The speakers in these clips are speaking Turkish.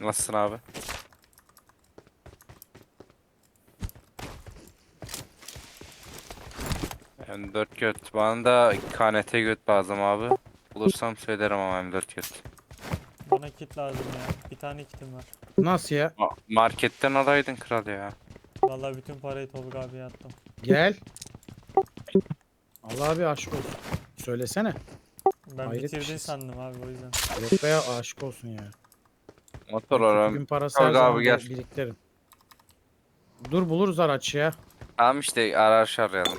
Nasılsın abi? M4 göt. Bana da KNT göt lazım abi. Bulursam söylerim ama M4 göt. Bana kit lazım ya. Bir tane kitim var. Nasıl ya? Ma- marketten alaydın kral ya. Vallahi bütün parayı Tolga abiye attım. Gel. Allah abi aşık olsun. Söylesene. Ben Hayret bir bitirdin şeysin. sandım abi o yüzden. Yok be aşık olsun ya. Motor Kötü aram. parası Tolga her zaman gel. bir- biriktiririm. Dur buluruz araç ya. Tamam işte arar arayalım.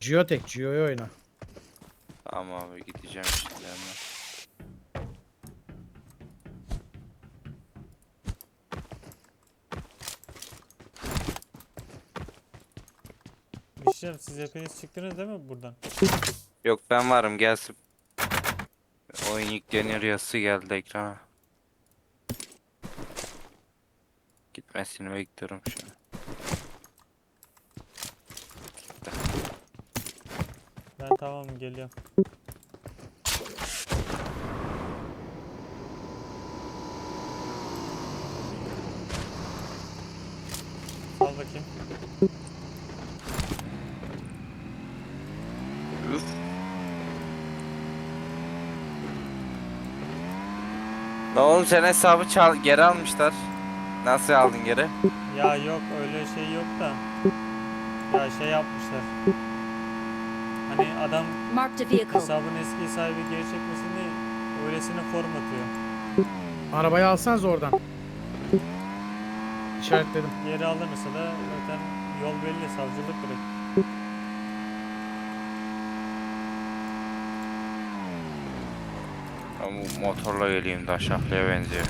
Geotek, Geo'yu oyna. Tamam abi gideceğim şimdi hemen. Mişem siz hepiniz çıktınız değil mi buradan? Yok ben varım gelsin. Oyun yükleniyor yazısı geldi ekrana. Gitmesini bekliyorum şu an. Ben tamam geliyorum. Ne oğlum sen hesabı çal geri almışlar. Nasıl aldın geri? Ya yok öyle şey yok da. Ya şey yapmışlar. Hani adam Marked a vehicle. hesabın eski sahibi geri çekmesin diye öylesine form atıyor. Arabayı alsanız oradan. İşaretledim. Geri alınırsa da zaten yol belli savcılık direkt. Ben bu motorla geleyim de şahlıya benziyor.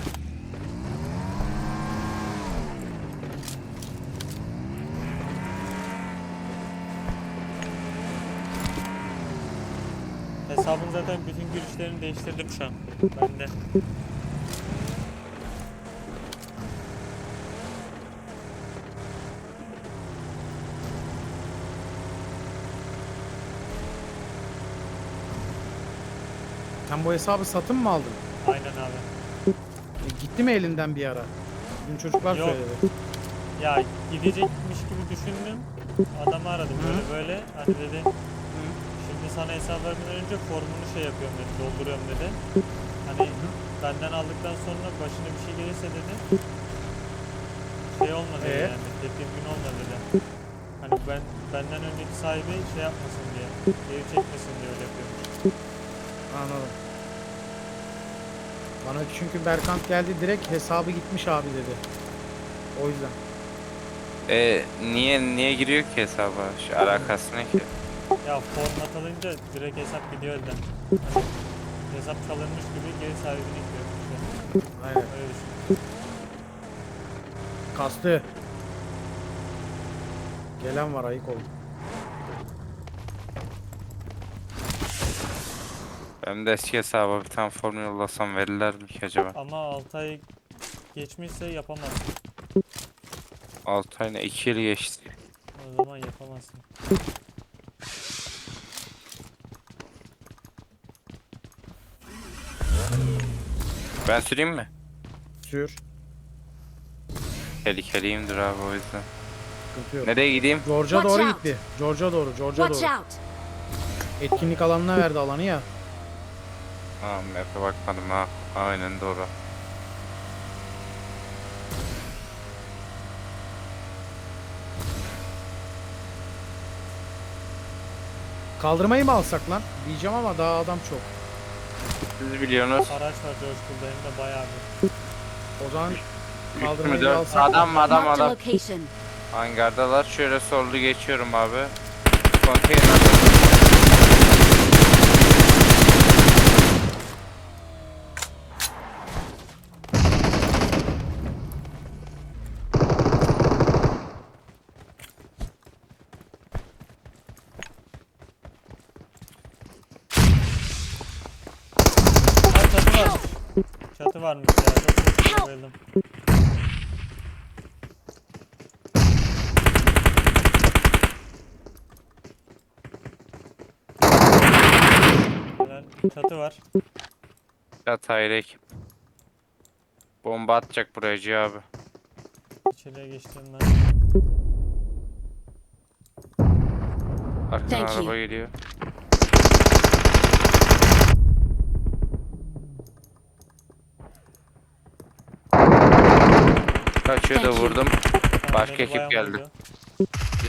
Hesabın zaten bütün girişlerini değiştirdim şu an. Ben de. Sen bu hesabı satın mı aldın? Aynen abi. E, gitti mi elinden bir ara? Dün çocuklar Yok. söyledi. Ya gidecekmiş gibi düşündüm. Adamı aradım böyle böyle. Hani dedi şimdi sana hesap vermeden önce formunu şey yapıyorum dedi. Dolduruyorum dedi. Hani benden aldıktan sonra başına bir şey gelirse dedi. Şey olmadı Ee? yani. Tedirgin olma dedi. Hani ben benden önceki sahibi şey yapmasın diye. Geri çekmesin diye öyle yapıyormuş. Anladım. Bana çünkü Berkant geldi direkt hesabı gitmiş abi dedi. O yüzden. E niye niye giriyor ki hesaba? Şu alakası ne ki? Ya format alınca direkt hesap gidiyor elden. Hani hesap çalınmış gibi geri sahibine gidiyor. İşte Aynen. öyle düşün. Kastı. Gelen var ayık olun. Ben de eski hesaba bir tane formül yollasam verirler mi ki acaba? Ama 6 ay geçmişse yapamazsın. 6 ayına 2 yıl geçti. O zaman yapamazsın. Ben süreyim mi? Sür. Tehlikeliyimdir abi o yüzden. Sıkıntı yok. Nereye gideyim? George'a Watch doğru out. gitti. George'a doğru, George'a Watch doğru. out! Etkinlik alanına verdi alanı ya. Ha map'e bakmadım ha. Aynen doğru. Kaldırmayı mı alsak lan? Diyeceğim ama daha adam çok. Siz biliyorsunuz. Araç var Coşkul'da hem de bayağı bir. O zaman kaldırmayı dört? alsak. Adam adam adam. location. Hangardalar. Şöyle sollu geçiyorum abi. Konteyner. adam. Çatı var. Yat hayır ekip. Bomba atacak buraya Cihan abi. İçeriye geçtim ben. Thank araba geliyor. Kaçıyor da vurdum. Başka ekip geldi.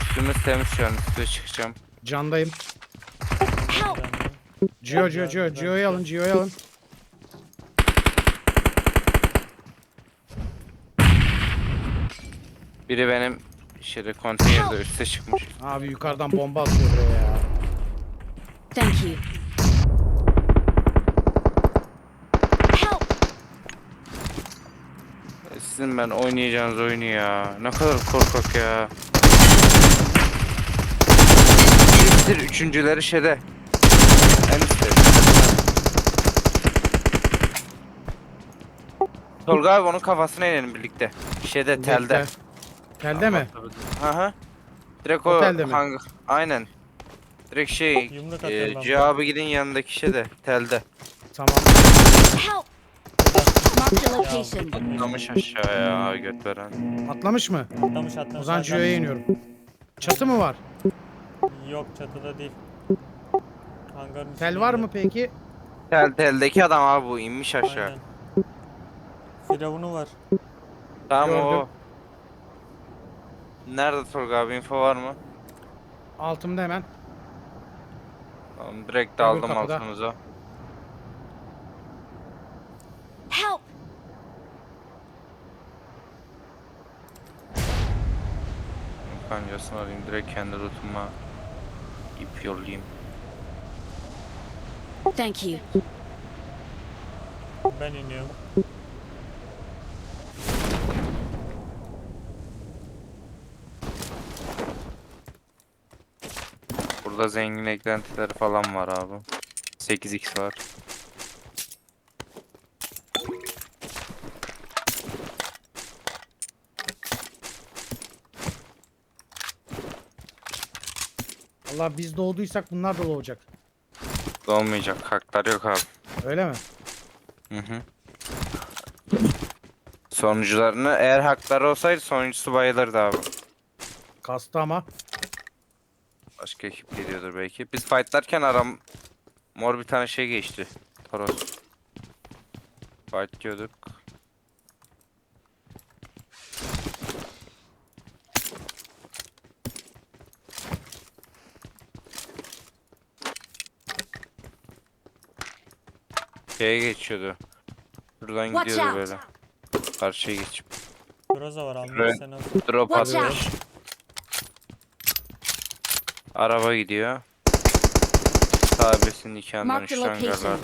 Üstümüz temiz şu an. Üstüne çıkacağım. Candayım. Gio Gio Gio Gio'yu alın Gio'yu alın. Biri benim şeyde konteynerde üste çıkmış. Abi yukarıdan bomba atıyor buraya ya. Thank you. Help! E, Sizin ben oynayacağınız oyunu ya. Ne kadar korkak ya. Bitir üçüncüleri şeyde. En üstte. Tolga abi onun kafasına inelim birlikte. Şeyde telde. Telde mi? Hı hı. Direkt o Otelde mi? hangi? Aynen. Direkt şey, Yumruk e, ben cevabı gidin yanındaki şeyde, telde. Tamam. Help! Marked a location. Atlamış aşağıya göt veren. Atlamış mı? Atlamış atlamış. O zaman Hakan. Gio'ya iniyorum. Çatı mı var? Yok çatıda değil. Hangarın Tel var mı peki? Tel teldeki adam abi bu inmiş aşağı. Aynen. Firavunu var. Tamam o. Gördüm. Nerede Tolga abi info var mı? Altımda hemen. Tamam direkt Öbür daldım kapıda. altınıza. Help! Kancasını alayım direkt kendi rutuma ip yollayayım. Thank you. Ben iniyorum. Burada zengin eklentileri falan var abi. 8x var. Allah biz doğduysak bunlar da doğacak. Dolmayacak haklar yok abi. Öyle mi? Hı hı. Sonucularını eğer hakları olsaydı sonuncusu bayılırdı abi. Kastı ama. Başka ekip geliyordur belki. Biz fightlarken aram mor bir tane şey geçti. Toros. Fight diyorduk. Şeye geçiyordu. Buradan Watch gidiyordu out! böyle. Karşıya geçip. Groza var almış sen al. Drop Watch atmış. Araba gidiyor. Sahabesinin nikahından Mark the location.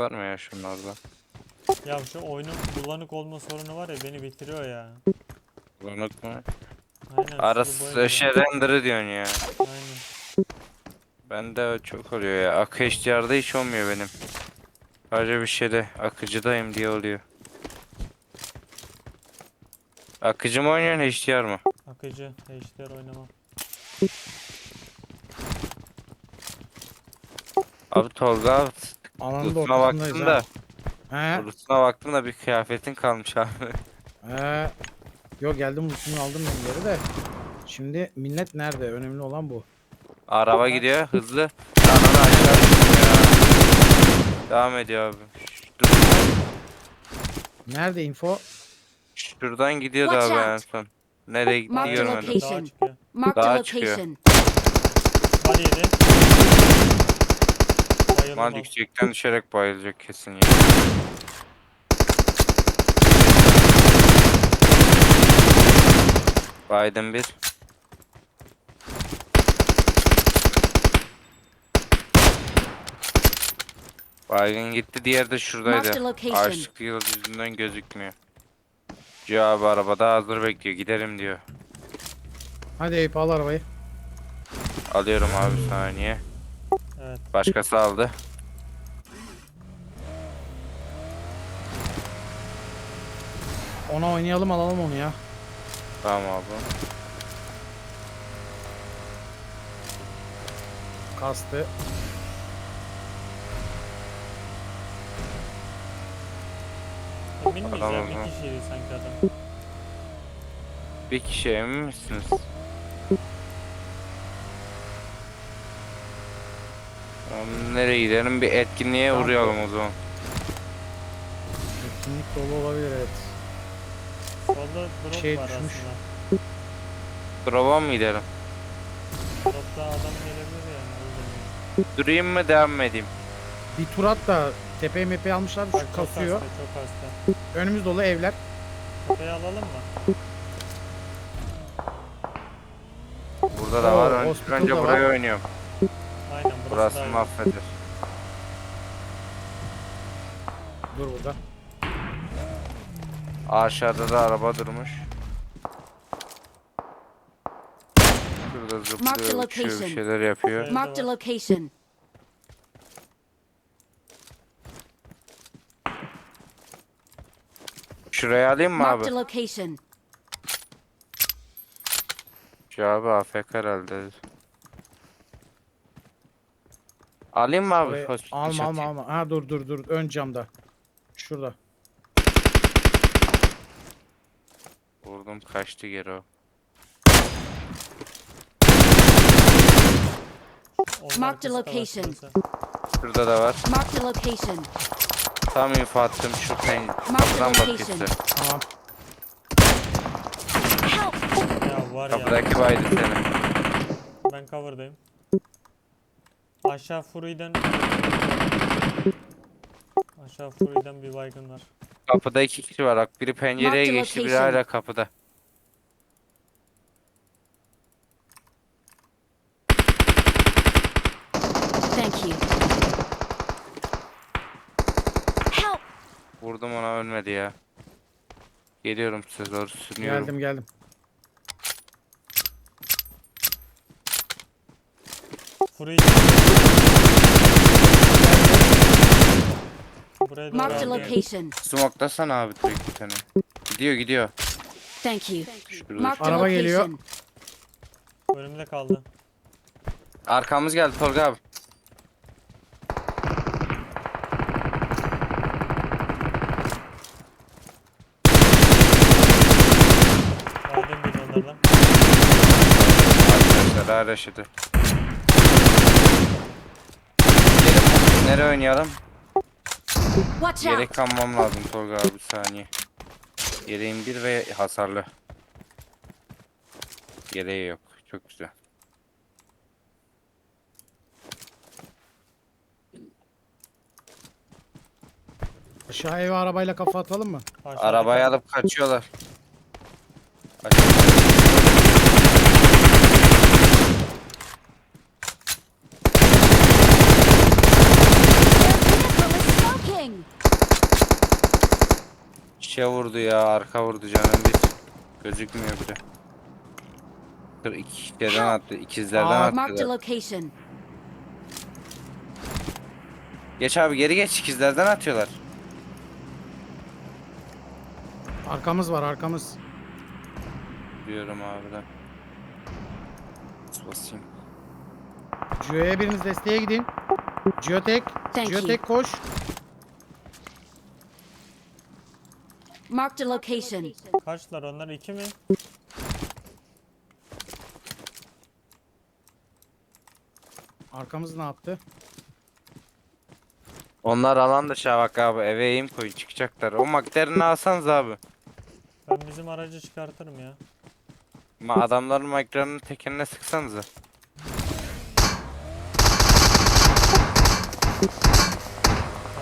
Var mı ya şunlardan? Ya şu oyunun bulanık olma sorunu var ya beni bitiriyor ya. Bulanık mı? Aynen. Arası şey render'ı diyorsun ya. Aynen. Bende o çok oluyor ya. Akı HDR'da hiç olmuyor benim. Sadece bir şeyde akıcıdayım diye oluyor. Akıcı mı oynuyorsun HDR mı? Akıcı. HDR oynamam. Abi Tolga abi Alanın da Lootuna ortasındayız baktım da ha. He. Lootuna baktım da bir kıyafetin kalmış abi. He. Yo geldim Rus'unu aldım ben geri de. Şimdi millet nerede? Önemli olan bu. Araba gidiyor hızlı. Ananı aşağı düştüm ya. Devam ediyor abi. Dur. Nerede info? Şuradan gidiyordu Watch abi en out. son. Nereye gitti Marked görmedim. location. Dağa çıkıyor. Marked a Dağa çıkıyor. location. Yedi. Bayıldım Man al. yüksekten düşerek bayılacak kesin ya. Biden bir. Baygın gitti diğer de şuradaydı. a location. Ağaçlık yıldız yüzünden gözükmüyor. Cio abi arabada hazır bekliyor. Gidelim diyor. Hadi Eyüp al arabayı. Alıyorum abi saniye. Evet. Başkası aldı. Ona oynayalım alalım onu ya. Tamam abi. Kastı. Emin miyiz Adam ya? Bir kişiydi sanki adam. Bir kişi emin misiniz? Tamam, nereye gidelim? Bir etkinliğe Tamam. uğrayalım o zaman. Etkinlik dolu olabilir evet. Solda drop Şey var düşmüş. aslında. Drop'a mı gidelim? Dropta adam gelebilir yani. o yüzden. Durayım mı devam mı edeyim? Bir tur at da tepeyi mepeyi almışlar Bak, şu çok kasıyor. hasta, çok hasta. Önümüz dolu evler. Tepeyi alalım mı? Burada da Oo, var. Önce, hospital önce da burayı var. oynuyorum. Burası, mahveder. Dur burada. Aşağıda da araba durmuş. Şurada Mark the zıplıyor, uçuyor, bir location. şeyler yapıyor. Marked a location. Şuraya alayım mı Marked abi? a location. Şu abi AFK herhalde. Alayım mı abi? Oraya- Hospital alma alma alma. Ha dur dur dur. Ön camda. Şurada. Vurdum kaçtı geri o. Onun Marked arkası var location. şurası. Şurada da var. Marked a location. Tam info attım şu pen kapıdan location. bakıyorsun. Tamam. Help! Ya var ya. Kapıdaki baydı seni. Ben cover'dayım. Aşağı Fury'den Aşağı Fury'den bir baygın var. Kapıda iki kişi var. Bak biri pencereye Mark the geçti, biri location. hala kapıda. Thank you. Help! Vurdum ona ölmedi ya. Geliyorum size doğru sürünüyorum. Geldim geldim. Fury Buraya doğru Marked a aldı. location. Smoke'lasana abi direkt bir tane. Gidiyor gidiyor. Thank you. Şurada. Marked a Araba geliyor. location. Önümde kaldı. Arkamız geldi Tolga abi. Aldım bir onlardan. Arkadaşlar yaşadı. Nereye oynayalım? Watch out! kanmam lazım Tolga abi bir saniye. Yeleğim bir ve hasarlı. Yeleği yok. Çok güzel. Aşağı eve arabayla kafa atalım mı? Arabayı alıp kaçıyorlar. Their Şişe vurdu ya arka vurdu canım bir. Gözükmüyor bile. Dur iki kişiden attı. ikizlerden Aa, Marked a attılar. location. Geç abi geri geç ikizlerden atıyorlar. Arkamız var arkamız. Diyorum abi de. Bas Basayım. Gio'ya biriniz desteğe gidin. Geotek. Thank you. Koş. Marked a location. Kaçlar onlar iki mi? Arkamız ne yaptı? Onlar alan dışı bak abi eve eğim koyun çıkacaklar. O makterini alsanız abi. Ben bizim aracı çıkartırım ya. Ma adamların makterini tekerine sıksanıza.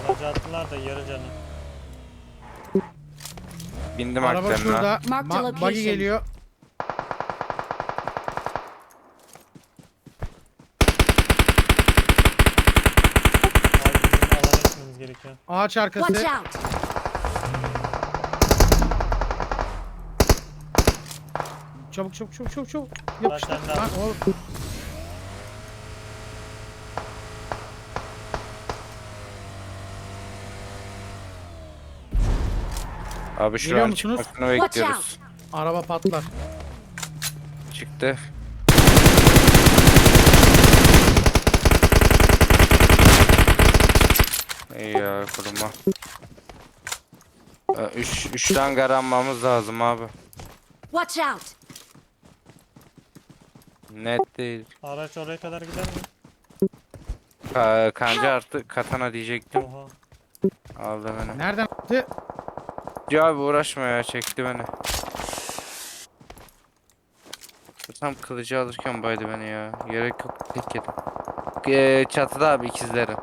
Aracı attılar da yarı canı. Bindim Araba aktarına. şurada. Ma- buggy geliyor. Abi bizim. Ağaç arkası. Çabuk çabuk çabuk çabuk çabuk. Yapıştır. Abi şu Geliyor an musunuz? çıkmasını Watch bekliyoruz. araba patlar. Çıktı. İyi ya kuruma. Ee, Üç, üçten garanmamız lazım abi. Watch out! Net değil. Araç oraya kadar gider mi? Ka kanca artı katana diyecektim. Oha. Aldı beni. Nereden attı? Ya abi uğraşma ya çekti beni. Tam kılıcı alırken baydı beni ya. Gerek yok tek yedim. Ee, çatıda abi ikizleri.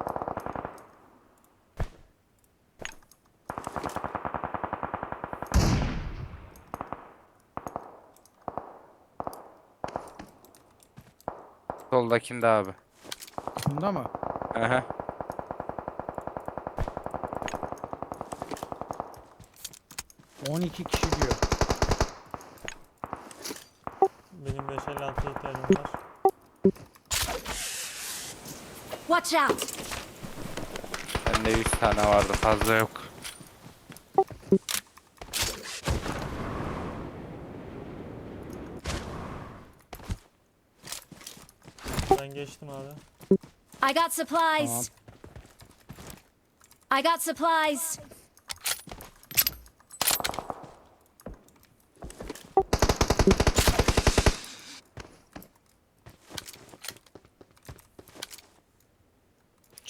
Soldakinde abi. Bunda mı? Aha. On iki kişi diyor. Benim 556 ihtiyacım var. Watch out! Bende 100 tane vardı fazla yok. Ben geçtim abi. I got supplies. I got supplies.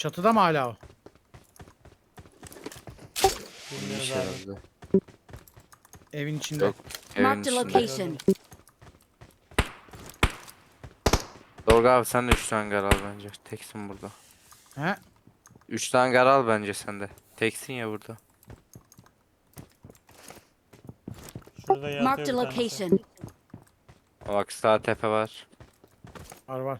Çatıda mı hala o? Bilmiyoruz İş abi. herhalde. Evin içinde. Yok. Evin Marked a içinde. location. Dorga abi sen de 3 tane gar al bence. Teksin burada. He? 3 tane gar al bence sen de. Teksin ya burada. Şurada yatıyor Marked a bir tanesi. location. Bak sağ tepe var. Var var.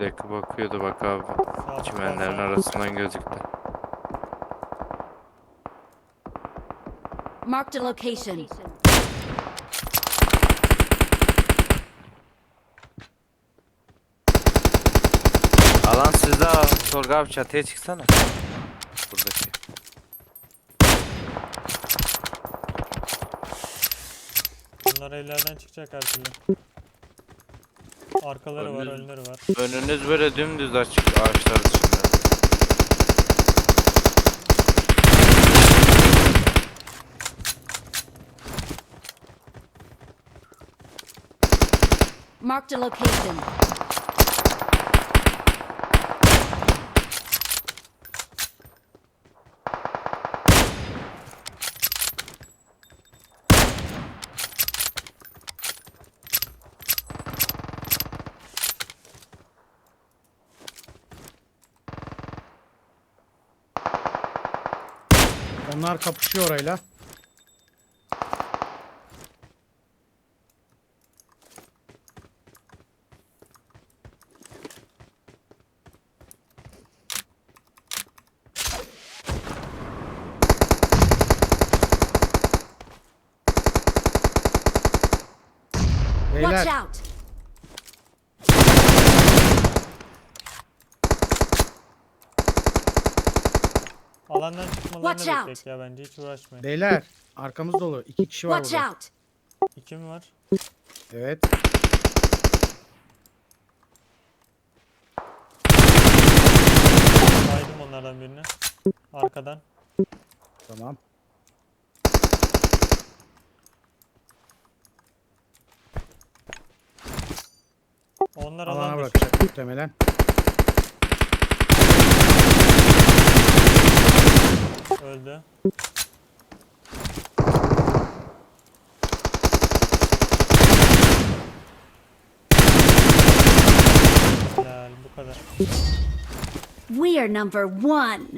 Evdeki bakıyordu bak abi. Sağ Çimenlerin arasından gözüktü. Marked a location. Alan sizde abi. Dorga abi çatıya çıksana. Buradaki. Bunlar evlerden çıkacak her türlü. Arkaları var, Önünüz- önleri var. Önünüz böyle dümdüz açık ağaçlar dışında. Marked a location. Onlar kapışıyor orayla. Watch Beyler out! Çıkmalarını Watch out. ya bence hiç uğraşmayın. beyler arkamız dolu. İki kişi var Watch burada. out! İki mi var? Evet. Saydım onlardan birini. Arkadan. Tamam. Onlar Alana alan dışı. bırakacak muhtemelen. Öldü. Helal bu kadar. We are number one.